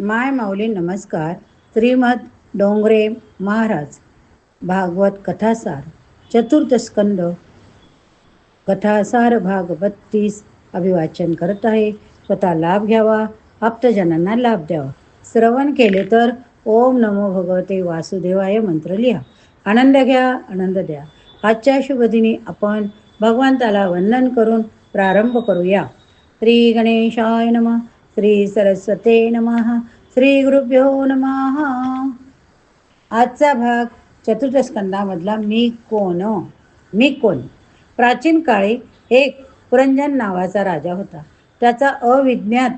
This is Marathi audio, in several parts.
माय माऊली नमस्कार. श्रीमद डोंगरे महाराज भागवत कथासार चतुर्थ स्कंद कथासार भाग बत्तीस अभिवाचन करत आहे. स्वतः लाभ घ्यावा आप्तजनांना लाभ द्यावा. श्रवण केले तर ओम नमो भगवते वासुदेवाय मंत्र लिहा. आनंद घ्या आनंद द्या. आजच्या शुभदिनी आपण भगवंताला वंदन करून प्रारंभ करूया. श्री गणेशाय नमः. श्री सरस्वते नमः श्री गुरुभ्यो नमः। आजचा भाग चतुर्थ स्कंदामधला मी कोण मी कोण? प्राचीन काळी एक पुरंजन नावाचा राजा होता. त्याचा अविज्ञात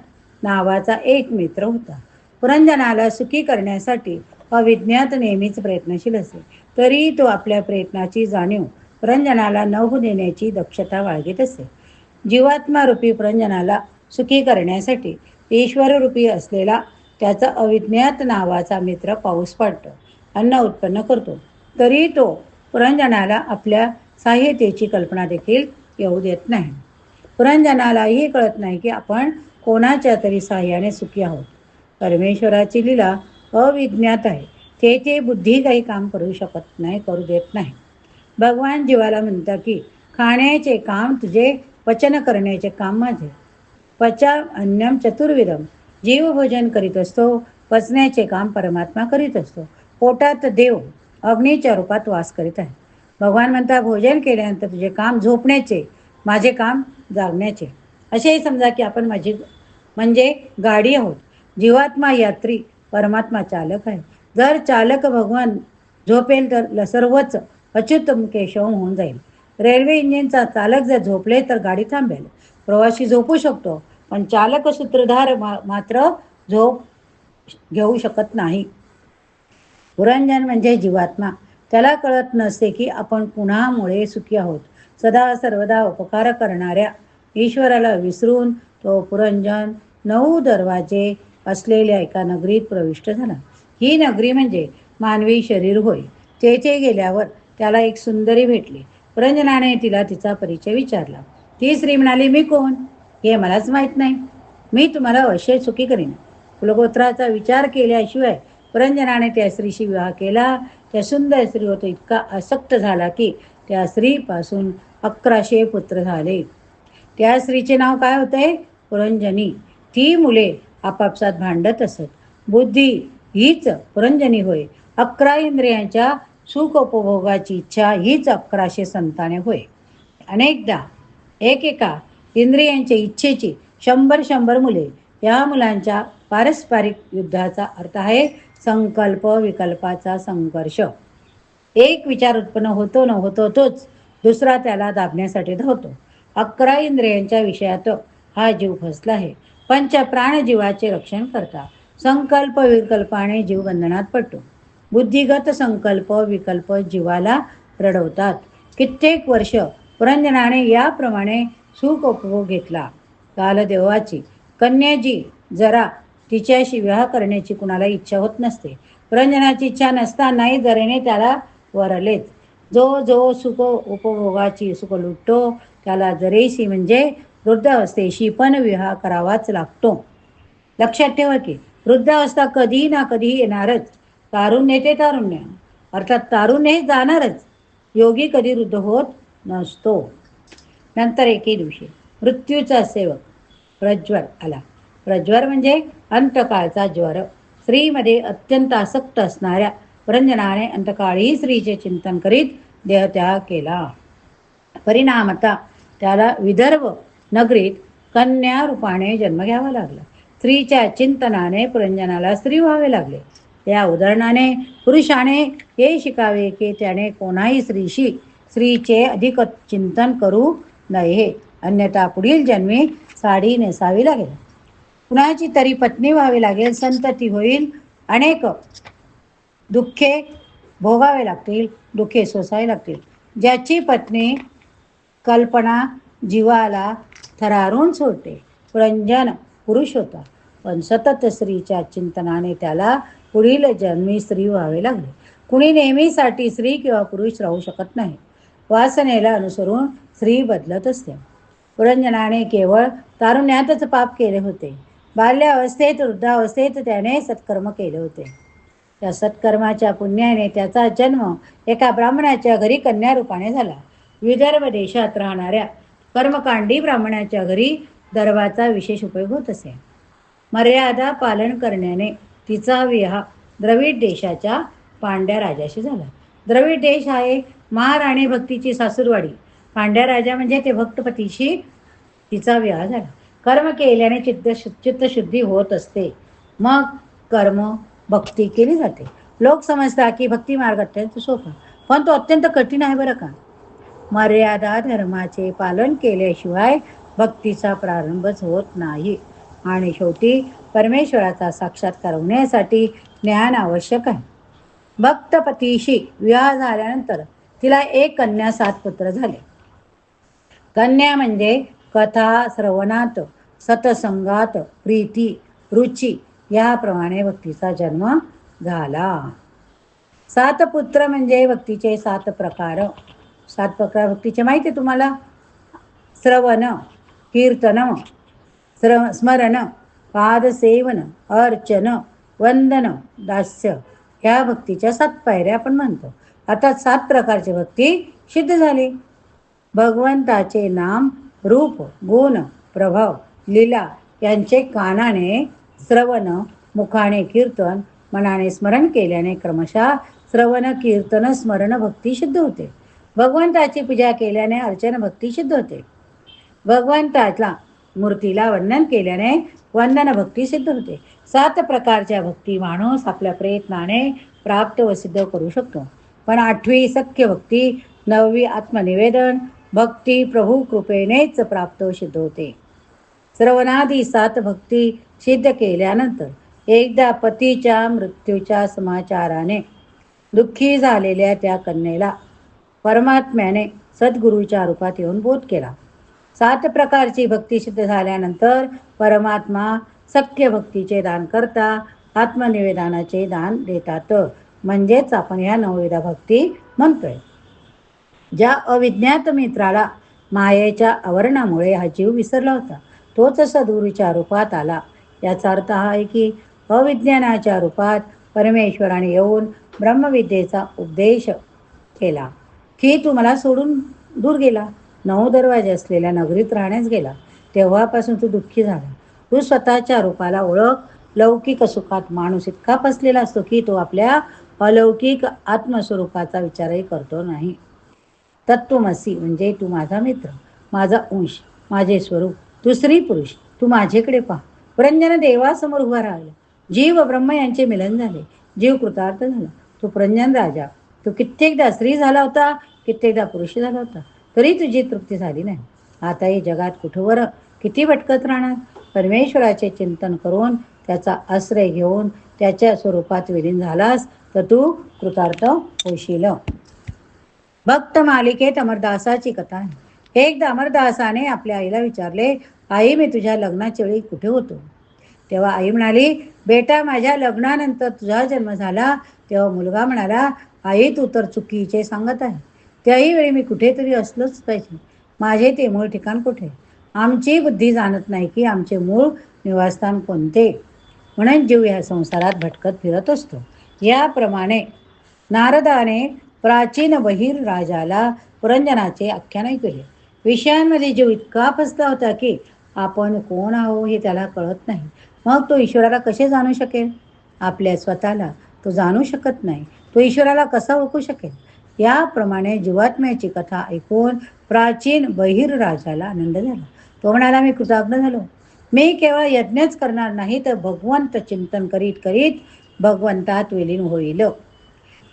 नावाचा एक मित्र होता. पुरंजनाला सुखी करण्यासाठी अविज्ञात नेहमीच प्रयत्नशील असे. तरी तो आपल्या प्रयत्नाची जाणीव पुरंजनाला न देण्याची दक्षता बाळगीत असे. जीवात्मा रूपी पुरंजनाला सुखी करण्यासाठी ईश्वररूपी असलेला त्याचा अविज्ञात नावाचा मित्र पाऊस पाडतो अन्न उत्पन्न करतो. तरी तो पुरंजनाला आपल्या सहाय्यतेची कल्पना देखील येऊ देत नाही. पुरंजनालाही कळत नाही की आपण कोणाच्या तरी सहाय्याने सुखी आहोत. परमेश्वराची लीला अविज्ञात आहे. ते ते बुद्धी काही काम करू शकत नाही करू देत नाही. भगवान जीवाला म्हणतात की खाण्याचे काम तुझे वचन करण्याचे काम माझे. पचा अन्नम चतुर्विधम. जीव भोजन करीत असतो पचण्याचे काम परमात्मा करीत असतो. पोटात देव अग्नीच्या रूपात वास करीत आहे. भगवान म्हणता भोजन केल्यानंतर तुझे काम झोपण्याचे माझे काम जागण्याचे. असेही समजा की आपण माझी म्हणजे गाडी आहोत. जीवात्मा यात्री परमात्मा चालक आहे. जर चालक भगवान झोपेल तर सर्वच अच्युत केशव होऊन जाईल. रेल्वे इंजिनचा चालक जर झोपले तर गाडी थांबेल. प्रवासी झोपू शकतो. पण चालक सूत्रधार मा मात्र झोप घेऊ शकत नाही. पुरंजन म्हणजे जीवात्मा. त्याला कळत नसते की आपण कुणामुळे सुखी आहोत. सदा सर्वदा उपकार करणाऱ्या ईश्वराला विसरून तो पुरंजन नऊ दरवाजे असलेल्या एका नगरीत प्रविष्ट झाला. ही नगरी म्हणजे मानवी शरीर होय. तेथे गेल्यावर त्याला एक सुंदरी भेटली. पुरंजनाने तिला तिचा परिचय विचारला. ती स्त्री म्हणाली मी कोण? हे मलाच माहीत नाही. मी तुम्हाला अवश्य सुखी करीन. कुलगोत्राचा विचार केल्याशिवाय पुरंजनाने त्या स्त्रीशी विवाह केला. त्या सुंदर स्त्री होतो इतका आसक्त झाला की त्या स्त्रीपासून अकराशे पुत्र झाले. त्या स्त्रीचे नाव काय होते? पुरंजनी. ती मुले आपापसात भांडत असत. बुद्धी हीच पुरंजनी होय. अकरा इंद्रियांच्या सुख उपभोगाची इच्छा हीच अकराशे संताने होय. अनेकदा एकेका इंद्रियांच्या इच्छेची शंभर शंभर मुले. या मुलांच्या पारस्परिक युद्धाचा अर्थ आहे संकल्प विकल्पाचा संघर्ष. एक विचार उत्पन्न होतो न होतो तोच दुसरा त्याला दाबण्यासाठी धावतो. अकरा इंद्रियांच्या विषयात हा जीव फसला आहे. पंच प्राणजीवाचे रक्षण करता. संकल्प विकल्पाने जीव बंधनात पडतो. बुद्धिगत संकल्प विकल्प जीवाला रडवतात. कित्येक वर्ष पुरंजनाने याप्रमाणे सुख उपभोग घेतला. कालदेवाची कन्याजी जरा तिच्याशी विवाह करण्याची कुणाला इच्छा होत नसते. रंजनाची इच्छा नसतानाही जरेने त्याला वरलेत. जो जो सुख उपभोगाची सुख लुटतो त्याला जरेशी म्हणजे वृद्धावस्थेशी पण विवाह करावाच लागतो. लक्षात ठेवा की वृद्धावस्था कधीही कधी ना कधी येणारच. तारुण्य ते तारुण्य. अर्थात तारुण्य हे जाणारच. योगी कधी वृद्ध होत नसतो. नंतर एके दिवशी. मृत्यूचा सेवक प्रज्वर आला. प्रज्वर म्हणजे अंतकाळचा ज्वर. स्त्रीमध्ये अत्यंत आसक्त असणाऱ्या रंजनाने अंतकाळी स्त्रीचे चिंतन करीत देहत्याग केला. परिणामता त्याला विदर्भ नगरीत कन्या रूपाने जन्म घ्यावा लागला. स्त्रीच्या चिंतनाने पुरंजनाला स्त्री व्हावे लागले. या उदाहरणाने पुरुषाने हे शिकावे की त्याने कोणाही स्त्रीशी स्त्रीचे अधिक चिंतन करू नाही हे. अन्यथा पुढील जन्मी साडी नेसावी लागेल. कुणाची तरी पत्नी व्हावी लागेल संतती होईल अनेक दुःखे भोगावे लागतील दुःखे सोसावे लागतील. ज्याची पत्नी कल्पना जीवाला थरारून सोडते रंजन पुरुष होता पण सतत स्त्रीच्या चिंतनाने त्याला पुढील जन्मी स्त्री व्हावे लागले. कुणी नेहमीसाठी स्त्री किंवा पुरुष राहू शकत नाही. वासनेला अनुसरून स्त्री बदलत असते. पुरंजनाने केवळ तारुण्यातच पाप केले होते. बाल्यावस्थेत वृद्धावस्थेत त्याने सत्कर्म केले होते. त्या सत्कर्माच्या पुण्याने त्याचा जन्म एका ब्राह्मणाच्या घरी कन्यारूपाने झाला. विदर्भ देशात राहणाऱ्या कर्मकांडी ब्राह्मणाच्या घरी दर्वाचा विशेष उपयोग होत असे. मर्यादा पालन करण्याने तिचा विवाह द्रविड देशाच्या पांड्या राजाशी झाला. द्रविड देश आहे महाराणी भक्तीची सासूरवाडी. पांड्या राजा म्हणजे ते भक्तपतीशी तिचा विवाह झाला. कर्म केल्याने चित्त चित्तशुद्धी होत असते. मग कर्म भक्ती केली जाते. लोक समजतात की भक्ती मार्ग अत्यंत सोपा पण तो अत्यंत कठीण आहे बरं का? मर्यादा धर्माचे पालन केल्याशिवाय भक्तीचा प्रारंभच होत नाही. आणि शेवटी परमेश्वराचा साक्षात्कार होण्यासाठी ज्ञान आवश्यक आहे. भक्तपतीशी विवाह झाल्यानंतर तिला एक कन्या सात पुत्र झाले. कन्या म्हणजे कथा श्रवणात सतसंगात प्रीती रुची याप्रमाणे भक्तीचा जन्म झाला. सात पुत्र म्हणजे भक्तीचे सात प्रकार. सात प्रकार भक्तीचे माहिती आहे तुम्हाला? श्रवण कीर्तन स्र स्मरण पादसेवन अर्चन वंदन दास्य ह्या भक्तीच्या सात पायऱ्या आपण म्हणतो. आता सात प्रकारची भक्ती सिद्ध झाली. भगवंताचे नाम रूप गुण प्रभाव लीला यांचे कानाने श्रवण मुखाने कीर्तन मनाने स्मरण केल्याने क्रमशः श्रवण कीर्तन स्मरण भक्ती सिद्ध होते. भगवंताची पूजा केल्याने अर्चन भक्ती सिद्ध होते. भगवंताच्या मूर्तीला वंदन केल्याने वंदन भक्ती सिद्ध होते. सात प्रकारच्या भक्ती माणूस आपल्या प्रयत्नाने प्राप्त व सिद्ध करू शकतो. पण आठवी सख्य भक्ती नववी आत्मनिवेदन भक्ती प्रभू कृपेनेच प्राप्त सिद्ध होते. श्रवणादी सात भक्ती सिद्ध केल्यानंतर एकदा पतीच्या मृत्यूच्या समाचाराने दुःखी झालेल्या त्या कन्येला परमात्म्याने सद्गुरूच्या रूपात येऊन बोध केला. सात प्रकारची भक्ती सिद्ध झाल्यानंतर परमात्मा सख्य भक्तीचे दान करता आत्मनिवेदनाचे दान देतात. म्हणजेच आपण ह्या नवविधा भक्ती म्हणतोय. ज्या अविज्ञात मित्राला मायेच्या आवरणामुळे हा जीव विसरला होता तोच सद्गुरूच्या रूपात आला. याचा अर्थ हा आहे की अविज्ञानाच्या रूपात परमेश्वराने येऊन ब्रह्मविद्येचा उपदेश केला. की तू मला सोडून दूर गेला? नऊ दरवाजे असलेल्या नगरीत राहण्यास गेला. तेव्हापासून तू दुःखी झाला. तू स्वतःच्या रूपाला ओळख लौकिक सुखात माणूस इतका फसलेला असतो की तो आपल्या अलौकिक आत्मस्वरूपाचा विचारही करतो नाही. तत्वमसी म्हणजे तू माझा मित्र माझा अंश माझे स्वरूप तू स्त्री पुरुष तू माझेकडे पहा. प्रंजन देवासमोर उभा राहिला. जीव ब्रह्म यांचे मिलन झाले. जीव कृतार्थ झाला. तू प्रंजन राजा. तू कित्येकदा स्त्री झाला होता कित्येकदा पुरुष झाला होता. तरी तुझी तृप्ती झाली नाही. आता हे जगात कुठवर किती भटकत राहणार? परमेश्वराचे चिंतन करून त्याचा आश्रय घेऊन त्याच्या स्वरूपात विलीन झालास तर तू कृतार्थ होशील. भक्त मालिकेत अमरदासाची कथा आहे. एकदा अमरदासाने आपल्या आईला विचारले आई मी तुझ्या लग्नाच्या वेळी कुठे होतो? तेव्हा आई म्हणाली बेटा माझ्या लग्नानंतर तुझा जन्म झाला. तेव्हा मुलगा म्हणाला आई तू तर चुकीचे सांगत आहे. त्याही वेळी मी कुठेतरी असलोच पाहिजे. माझे ते मूळ ठिकाण कुठे? आमची बुद्धी जाणत नाही की आमचे मूळ निवासस्थान कोणते? म्हणून जीव या संसारात भटकत फिरत असतो. याप्रमाणे नारदाने प्राचीन बहिर राजाला पुरंजनाचे आख्यान केले. विषयांमध्ये जीव इतका फसला होता की आपण कोण आहो हे त्याला कळत नाही. मग तो ईश्वराला कसे जाणू शकेल? आपल्या स्वतःला तो जाणू शकत नाही. तो ईश्वराला कसा ओळखू शकेल? याप्रमाणे जीवात्म्याची कथा ऐकून प्राचीन बहिर राजाला आनंद झाला. तो म्हणाला मी कृतज्ञ झालो. मी केवळ यज्ञच करणार नाही तर भगवंत चिंतन करीत करीत भगवंतात विलीन होईल.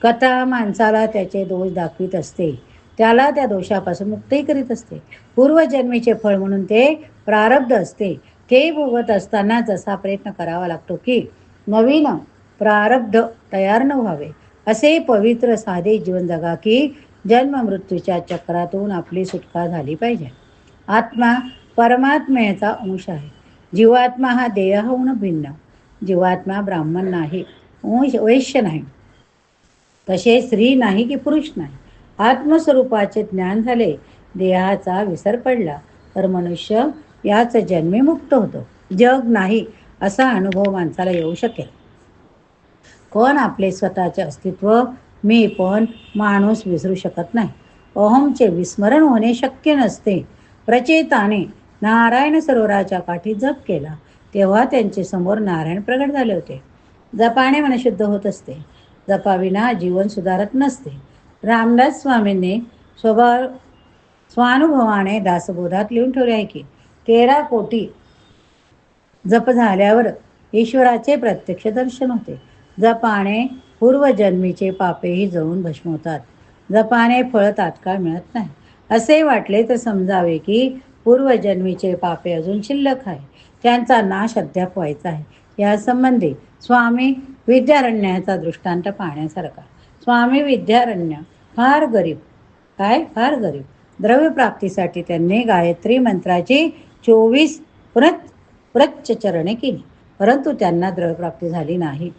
कथा माणसाला त्याचे दोष दाखवित असते. त्याला त्या दोषापासून मुक्तही करीत असते. पूर्वजन्मीचे फळ म्हणून ते प्रारब्ध असते. ते भोगत असताना जसा प्रयत्न करावा लागतो की नवीन प्रारब्ध तयार न व्हावे. असे पवित्र साधे जीवन जगा की जन्म मृत्यूच्या चक्रातून आपली सुटका झाली पाहिजे. आत्मा परमात्म्याचा अंश आहे. जीवात्मा हा देहहून भिन्न. जीवात्मा ब्राह्मण नाही. अंश वैश्य नाही. तसे स्त्री नाही की पुरुष नाही. आत्मस्वरूपाचे ज्ञान झाले देहाचा विसर पडला तर मनुष्य याच जन्मी मुक्त होतो. जग नाही असा अनुभव माणसाला येऊ शकेल. कोण आपले स्वतःचे अस्तित्व मी पण माणूस विसरू शकत नाही. अहमचे विस्मरण होणे शक्य नसते. प्रचेताने नारायण सरोवराच्या काठी जप केला तेव्हा त्यांचे समोर नारायण प्रगट झाले होते. जपाने मन शुद्ध होत असते. जपाविना जीवन सुधारत नसते. रामदास स्वामींनी स्वभाव स्वानुभवाने दासबोधात लिहून ठेवले आहे की तेरा कोटी जप झाल्यावर ईश्वराचे प्रत्यक्ष दर्शन होते. जपाने पूर्वजन्मीचे पापेही जळून भस्म होतात जपाने फळ तात्काळ मिळत नाही. असे वाटले तर समजावे की पूर्वजन्मीचे पापे अजून शिल्लक आहे. त्यांचा नाश अद्याप व्हायचा आहे. यासंबंधी स्वामी विद्यारण्याचा दृष्टांत पाहण्यासारखा. स्वामी विद्यारण्य फार गरीब. काय? फार गरीब. द्रव्यप्राप्तीसाठी त्यांनी गायत्री मंत्राची चोवीस प्रत प्रच्चरणे केली. परंतु त्यांना द्रव्यप्राप्ती झाली नाही.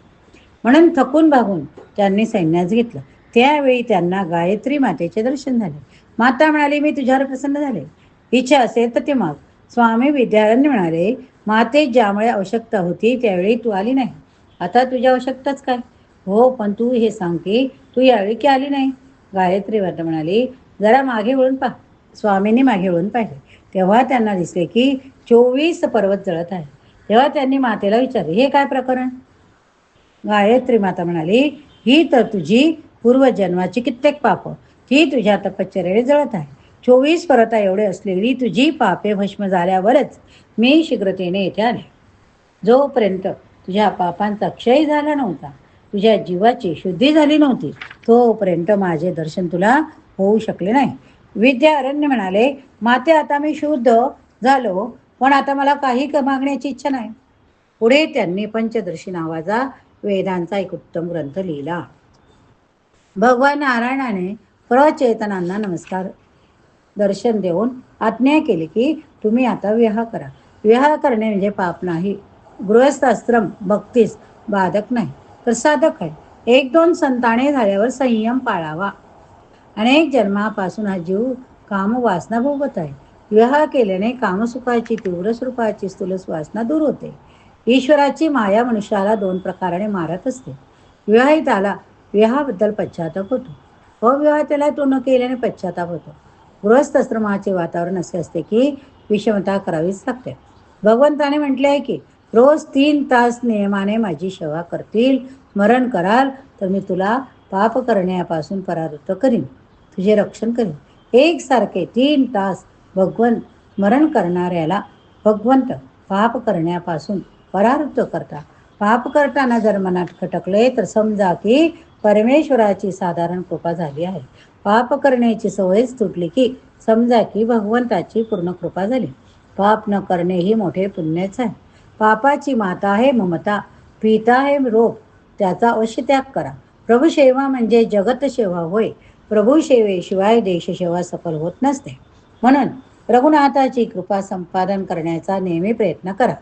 म्हणून थकून भागून त्यांनी सैन्यास घेतलं. त्यावेळी त्यांना गायत्री मातेचे दर्शन झाले. माता म्हणाली मी तुझ्यावर प्रसन्न झाले. इच्छा असेल तर ते माग. स्वामी विद्यारण्य म्हणाले माते ज्यामुळे आवश्यकता होती त्यावेळी तू आली नाही. आता तुझ्या आवश्यकताच काय? हो पण तू हे सांग की तू यावेळी की आली नाही? गायत्री माता म्हणाली जरा मागे वळून पहा. स्वामींनी मागे वळून पाहिले. तेव्हा त्यांना दिसले की चोवीस पर्वत जळत आहे तेव्हा त्यांनी मातेला विचारले हे काय प्रकरण? गायत्री माता म्हणाली ही तर तुझी पूर्वजन्माची कित्येक पाप. ती तुझ्या तपश्चर्याने जळत आहे. चोवीस परता एवढे असलेली तुझी पापे भस्म झाल्यावरच मी शीघ्रतेने येथे आले. जोपर्यंत तुझ्या पापांचा क्षय झाला नव्हता. तुझ्या जीवाची शुद्धी झाली नव्हती. तोपर्यंत माझे दर्शन तुला होऊ शकले नाही. विद्या अरण्य म्हणाले माते आता मी शुद्ध झालो पण आता मला काही क- मागण्याची इच्छा नाही. पुढे त्यांनी पंचदर्शी नावाचा वेदांचा एक उत्तम ग्रंथ लिहिला. भगवान नारायणाने प्रचेतनांना नमस्कार दर्शन देऊन आज्ञा केली की तुम्ही आता विवाह करा. विवाह करणे म्हणजे पाप नाही. गृहस्थाश्रम भक्तीस बाधक नाही. तर साधक आहे. एक दोन संताने झाल्यावर संयम पाळावा. अनेक जन्मापासून हा जीव कामवासना भोगत आहे. विवाह केल्याने कामसुखाची तीव्र स्वरूपाची स्थूलस वासना दूर होते. ईश्वराची माया मनुष्याला दोन प्रकाराने मारत असते. विवाहिताला विवाहाबद्दल पश्चाताप होतो. अविवाहितेला तो न केल्याने पश्चाताप होतो. गृहस्थाश्रमाचे वातावरण असे असते की विषमता करावीच लागते. भगवंताने म्हटले आहे की रोज तीन तास नियमाने माझी सेवा करतील स्मरण कराल तर मी तुला पाप करण्यापासून परावृत्त करीन. तुझे रक्षण करीन. एकसारखे तीन तास भगवंत स्मरण करणाऱ्याला भगवंत पाप करण्यापासून परावृत्त करता. पाप करताना जर मनात खटकले तर समजा की परमेश्वराची साधारण कृपा झाली आहे. पाप करण्याची सवयच तुटली की समजा की भगवंताची पूर्ण कृपा झाली. पाप न करणे ही मोठे पुण्यच आहे. पापाची माता आहे ममता पिता आहे रोग त्याचा अवश्य त्याग करा प्रभुसेवा म्हणजे जगत सेवा होय. प्रभू सेवेशिवाय देशसेवा सफल होत नसते. म्हणून रघुनाथाची कृपा संपादन करण्याचा नेहमी प्रयत्न करा.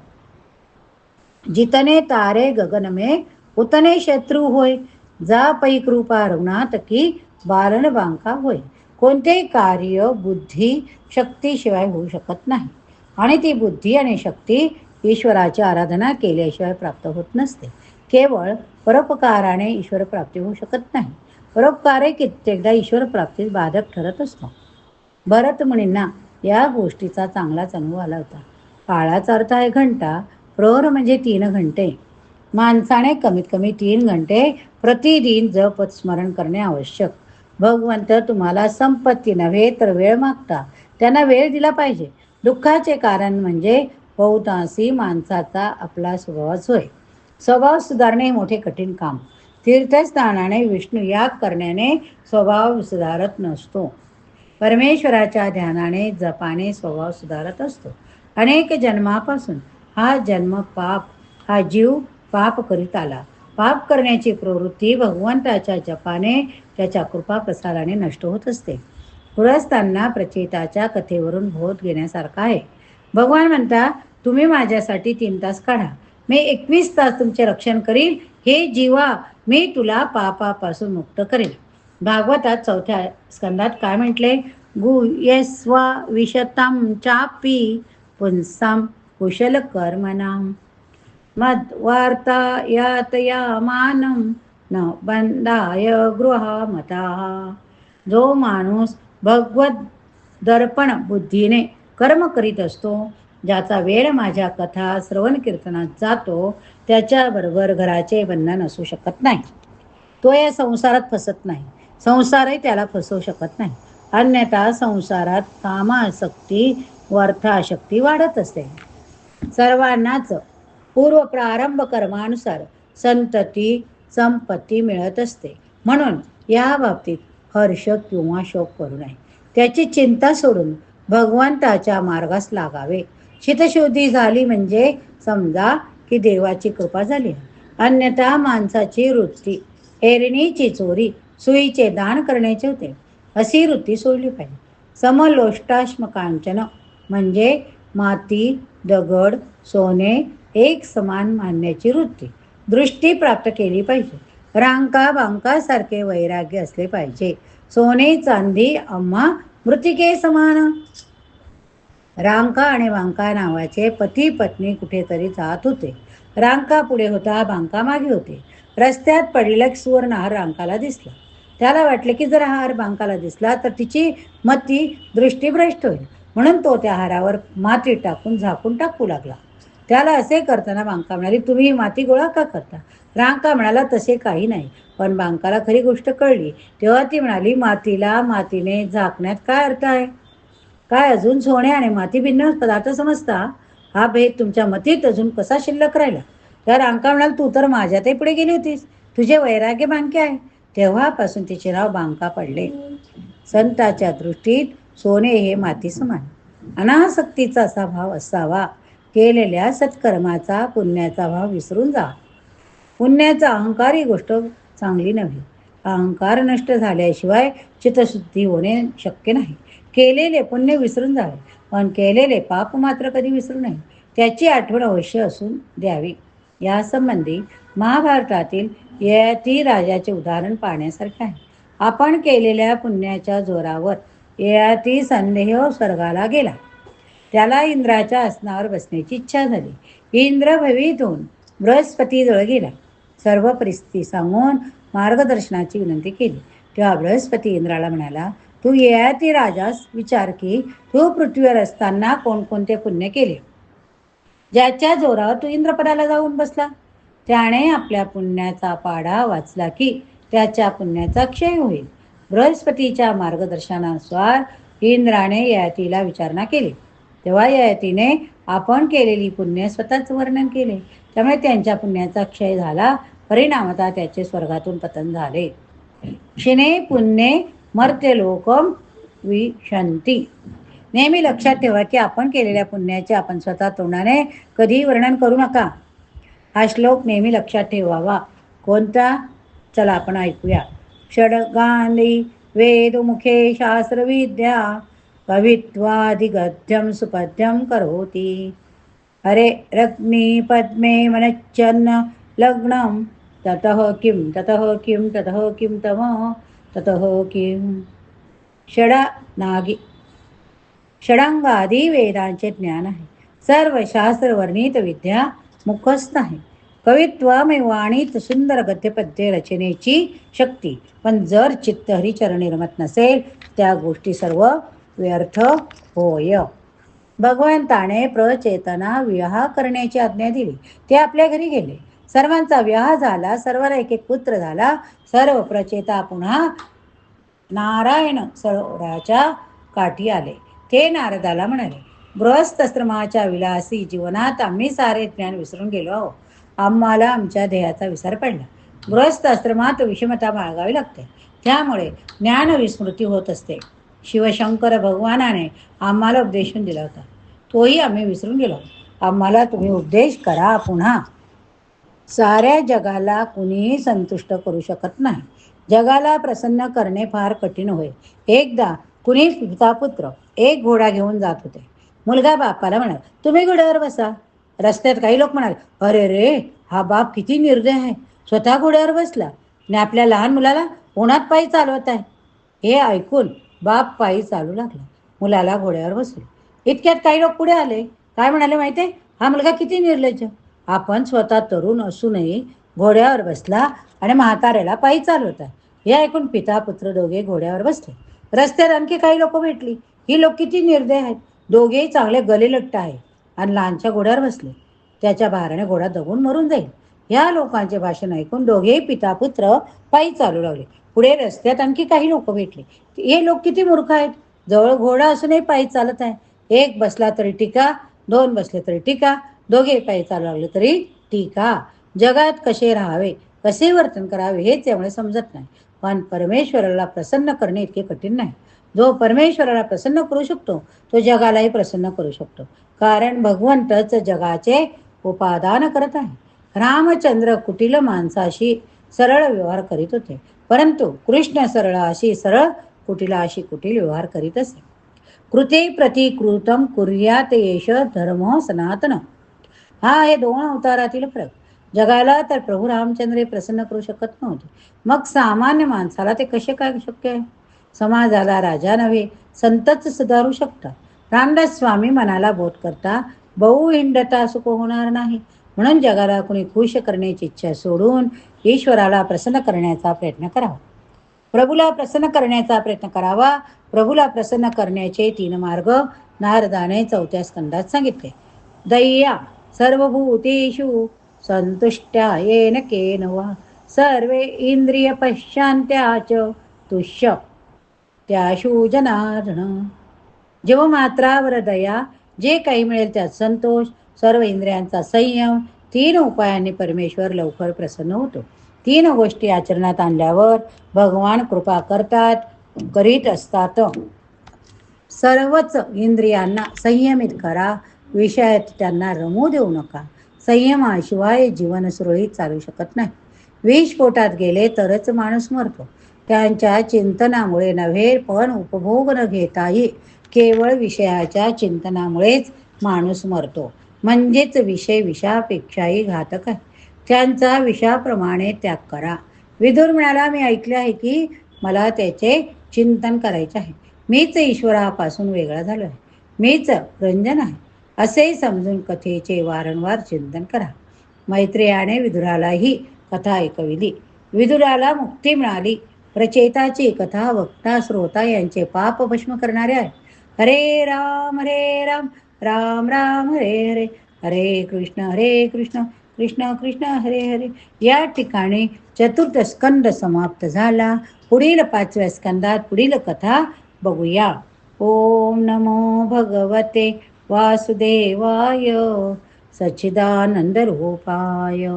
जितने तारे गगन में उतने शत्रू होय. जा पै कृपा रघुनाथ की बालन बांका होय. कोणतेही कार्य बुद्धी शक्तीशिवाय होऊ शकत नाही. आणि ती बुद्धी आणि शक्ती ईश्वराची आराधना केल्याशिवाय प्राप्त होत नसते. केवळ परोपकाराने ईश्वर प्राप्ती होऊ शकत नाही. परोपकारे कित्येकदा ईश्वर प्राप्तीत बाधक ठरत असतो. भरत मुनींना या गोष्टीचा चांगलाच अनुभव आला होता. काळाचा अर्थ आहे घंटा प्रहर म्हणजे तीन घंटे. माणसाने कमीत कमी तीन घंटे प्रतिदिन जप स्मरण करणे आवश्यक. भगवंत तुम्हाला संपत्ती नव्हे तर वेळ मागता. त्यांना वेळ दिला पाहिजे. दुःखाचे कारण म्हणजे बहुतांशी माणसाचा आपला स्वभावच होय. स्वभाव सुधारणे हे मोठे कठीण काम. तीर्थस्थानाने विष्णू याग करण्याने स्वभाव सुधारत नसतो. परमेश्वराच्या ध्यानाने जपाने स्वभाव सुधारत असतो. अनेक जन्मापासून हा जन्म पाप हा जीव पाप करीत आला. पाप करण्याची प्रवृत्ती भगवंताच्या जपाने त्याच्या कृपा प्रसाराने नष्ट होत असते. गृहस्थांना प्रचेताच्या कथेवरून बोध घेण्यासारखा आहे. भगवान म्हणता तुम्ही माझ्यासाठी तीन तास काढा. मी एकवीस तास तुमचे रक्षण करील. हे जीवा मी तुला पापापासून मुक्त करेन भागवतात चौथ्या स्कंदात काय म्हटले? गु यस्वा विशताम चापी पुंसाम कुशल कर्मनाम मद्वार्ता यातया मानम न बंधाय गृहामता. जो माणूस भगवत दर्पण बुद्धीने कर्म करीत असतो ज्याचा वेळ माझ्या कथा श्रवण कीर्तनात जातो त्याच्याबरोबर घराचे बंधन असू शकत नाही. तो या संसारात फसत नाही. संसारही त्याला फसवू शकत नाही. अन्यथा संसारात कामाशक्ती वर्थाशक्ती वाढत असते. सर्वांनाच पूर्व प्रारंभ कर्मानुसार संतती संपत्ती मिळत असते. म्हणून या बाबतीत हर्ष किंवा शोक करू नये. त्याची चिंता सोडून भगवंताच्या मार्गास लागावे. चितशुद्धी झाली म्हणजे समजा की देवाची कृपा झाली. अन्यथा माणसाची वृत्ती एरणीची चोरी सुईचे दान करण्याचे होते. अशी वृत्ती सोडली पाहिजे. समलोष्टाश्म कांचन म्हणजे माती दगड सोने एक समान मानण्याची वृत्ती. दृष्टी प्राप्त केली पाहिजे. रांका बांकासारखे वैराग्य असले पाहिजे. सोने चांदी अम्मा मृतिके समान. रांका आणि बांका नावाचे पती पत्नी कुठेतरी जात होते. रांका पुढे होता बांका मागे होते. रस्त्यात पडलेला एक सुवर्ण हार रांकाला दिसला. त्याला वाटले की जर हार बांकाला दिसला तर तिची मती दृष्टीभ्रष्ट होईल. म्हणून तो त्या हारावर माती टाकून झाकून टाकू लागला. त्याला असे करताना बांका म्हणाली तुम्ही माती गोळा का करता? रांका म्हणाला तसे काही नाही. पण बांकाला खरी गोष्ट कळली. तेव्हा ती म्हणाली मातीला मातीने झाकण्यात काय अर्थ आहे? काय अजून सोने आणि माती भिन्न पदार्थ समजता? हा भेद तुमच्या मतीत अजून कसा शिल्लक राहिला? तर अंका म्हणाल तू तर माझ्यातही पुढे गेली होतीस. तुझे वैराग्य बांके आहे. तेव्हापासून तिचे नाव बांका पडले. संताच्या दृष्टीत सोने हे माती समान. अनासक्तीचा असा भाव असावा. केलेल्या सत्कर्माचा पुण्याचा भाव विसरून जा. पुण्याचा अहंकार ही गोष्ट चांगली नव्हे. अहंकार नष्ट झाल्याशिवाय चितशुद्धी होणे शक्य नाही. केलेले पुण्य विसरून जावे. पण केलेले पाप मात्र कधी विसरू नये. त्याची आठवण अवश्य असून द्यावी. यासंबंधी महाभारतातील ययाती राजाचे उदाहरण पाहण्यासारखे आहे. आपण केलेल्या पुण्याच्या जोरावर ययाती संदेह स्वर्गाला गेला. त्याला इंद्राच्या आसनावर बसण्याची इच्छा झाली. इंद्र भवीत बृहस्पतीजवळ गेला. सर्व परिस्थिती सांगून मार्गदर्शनाची विनंती केली. तेव्हा बृहस्पती इंद्राला म्हणाला तू ययाती राजास विचार की तू पृथ्वीवर असताना कोणकोणते पुण्य केले? ज्याच्या जोरावर तू इंद्रपदाला जाऊन बसला. त्याने आपल्या पुण्याचा पाढा वाचला की त्याच्या पुण्याचा क्षय होईल. बृहस्पतीच्या मार्गदर्शनानुसार इंद्राने ययातीला विचारणा केली. तेव्हा ययातीने आपण केलेली पुण्य स्वतःच वर्णन केले. त्यामुळे त्यांच्या पुण्याचा क्षय झाला. परिणामता त्याचे स्वर्गातून पतन झाले. क्षिणे पुण्ये मर्त्य लोकम विशंती. नेहमी लक्षात ठेवा की आपण केलेल्या पुण्याचे आपण स्वतः तोंडाने कधीही वर्णन करू नका. हा श्लोक नेहमी लक्षात ठेवावा. कोणता? चला आपण ऐकूया. षडगांधी वेदमुखे शास्त्रविद्या कवित्वाधिगद्यम सुपद्यम करोति. अरे रग्नी पद्मे मनच्चन्न लग्नम ततः किं ततः किं ततः किं तम ततः किं? षडा नागी। षडांगादी वेदांचे ज्ञान आहे। सर्व शास्त्र वर्णित विद्या मुखच नाही कवित्वमय सुंदर गद्यपद्य रचनेची शक्ती। पण जर चित्त हरिचरणी रमत नसेल त्या गोष्टी सर्व व्यर्थ होय। भगवंताने प्रचेतना विवाह करण्याची आज्ञा दिली। ते आपल्या घरी गेले। सर्वांचा विवाह झाला सर्वांना एक एक पुत्र झाला. सर्व प्रचेता पुन्हा नारायण सरोवराच्या काठी आले. ते नारदाला म्हणाले गृहस्थाश्रमाच्या विलासी जीवनात आम्ही सारे ज्ञान विसरून गेलो आहो आम्हाला आमच्या ध्येयाचा विसर पडला. गृहस्थाश्रमात विषमता बाळगावी लागते. त्यामुळे ज्ञान विस्मृती होत असते. शिवशंकर भगवानाने आम्हाला उपदेशून दिला होता. तोही आम्ही विसरून गेलो आम्हाला तुम्ही उपदेश करा पुन्हा. साऱ्या जगाला कुणीही संतुष्ट करू शकत नाही. जगाला प्रसन्न करणे फार कठीण होय. एकदा कुणी पिता पुत्र एक घोडा घेऊन जात होते. मुलगा बापाला म्हणाल तुम्ही घोड्यावर बसा. रस्त्यात काही लोक म्हणाल अरे रे हा बाप किती निर्दय आहे. स्वतः घोड्यावर बसला आणि आपल्या लहान मुलाला उन्हात पायी चालवत आहे. हे ऐकून बाप पायी चालू लागला. मुलाला घोड्यावर बसले इतक्यात काही लोक पुढे आले. काय म्हणाले माहिती आहे हा मुलगा किती निर्लज्ज. आपण स्वतः तरुण असूनही घोड्यावर बसला आणि म्हाताऱ्याला पायी चालवत. आहे हे ऐकून पिता पुत्र दोघे घोड्यावर बसले. रस्त्यात आणखी काही लोक भेटली. ही लोक किती निर्दय आहेत. दोघेही चांगले गलेलट्ट आहे आणि लहानच्या घोड्यावर बसले. त्याच्या भाराने घोडा दगून मरून जाईल. या लोकांचे भाषण ऐकून दोघेही पिता पुत्र पायी चालू लागले. पुढे रस्त्यात आणखी काही लोक भेटले. हे लोक किती मूर्ख आहेत. जवळ घोडा असूनही पायी चालत आहे. एक बसला तरी टीका दोन बसले तरी टीका दोघे पायी चालू लागले तरी टीका जगात कसे राहावे कसे वर्तन करावे हेच त्यामुळे समजत नाही. पण परमेश्वराला प्रसन्न करणे इतके कठीण नाही. जो परमेश्वराला प्रसन्न करू शकतो तो जगालाही प्रसन्न करू शकतो. कारण भगवंतच जगाचे उपादान करत आहे. रामचंद्र कुटील माणसाशी सरळ व्यवहार करीत होते. परंतु कृष्ण सरळाशी सरळ कुटिलाशी कुटील व्यवहार करीत असे. कृते प्रतिकृतम कुर्यात येश धर्म सनातन. हा हे दोन अवतारातील फरक. जगाला तर प्रभू रामचंद्र हे प्रसन्न करू शकत नव्हते. मग सामान्य माणसाला ते कसे काय शक्य आहे? समाजाला राजा नव्हे संतच सुधारू शकतात. रामदास स्वामी मनाला बोध करता बहुहिंडता सुख होणार नाही. म्हणून जगाला कुणी खुश करण्याची इच्छा सोडून ईश्वराला प्रसन्न करण्याचा प्रयत्न करावा. प्रभूला प्रसन्न करण्याचा प्रयत्न करावा. प्रभूला प्रसन्न करण्याचे तीन मार्ग नारदाने चौथ्या स्कंदात सांगितले. दय्या सर्वभूतेषु संतुष्ट्या येन केन वा? सर्वे इंद्रिय च तुष्य। त्याशु जनार्दन। जेव्हा दया जे काही मिळेल त्यात संतोष सर्व इंद्रियांचा संयम तीन उपायांनी परमेश्वर लवकर प्रसन्न होतो. तीन गोष्टी आचरणात आणल्यावर भगवान कृपा करतात करीत असतात. सर्वच इंद्रियांना संयमित करा विषयात त्यांना रमू देऊ नका. संयमाशिवाय जीवन सुरळीत चालू शकत नाही. विष पोटात गेले तरच माणूस मरतो. त्यांच्या चिंतनामुळे नव्हे पण उपभोग न घेताही केवळ विषयाच्या चिंतनामुळेच माणूस मरतो. म्हणजेच विषय विषापेक्षाही घातक आहे. त्यांचा विषाप्रमाणे त्याग करा. विदुर म्हणाला मी ऐकले आहे की मला त्याचे चिंतन करायचे आहे. मीच ईश्वरापासून वेगळा झालो आहे मीच रंजन आहे. असे समजून कथेचे वारंवार चिंतन करा. मैत्रेयाने विदुराला ही कथा ऐकविली. विदुराला मुक्ती मिळाली. प्रचेताची कथा वक्ता श्रोता यांचे पाप भस्म करणारे आहे हरे राम हरे राम राम राम हरे हरे हरे कृष्ण हरे कृष्ण कृष्ण कृष्ण हरे हरे. या ठिकाणी चतुर्थ स्कंद समाप्त झाला. पुढील पाचव्या स्कंदात पुढील कथा बघूया. ओम नमो भगवते. वासुदेवाय सच्चिदानन्दरूपाय।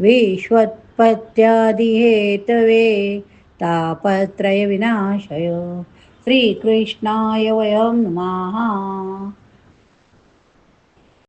विश्वत्पत्यादिहेतवे तापत्रयविनाशय। श्रीकृष्णाय वयं नुमः।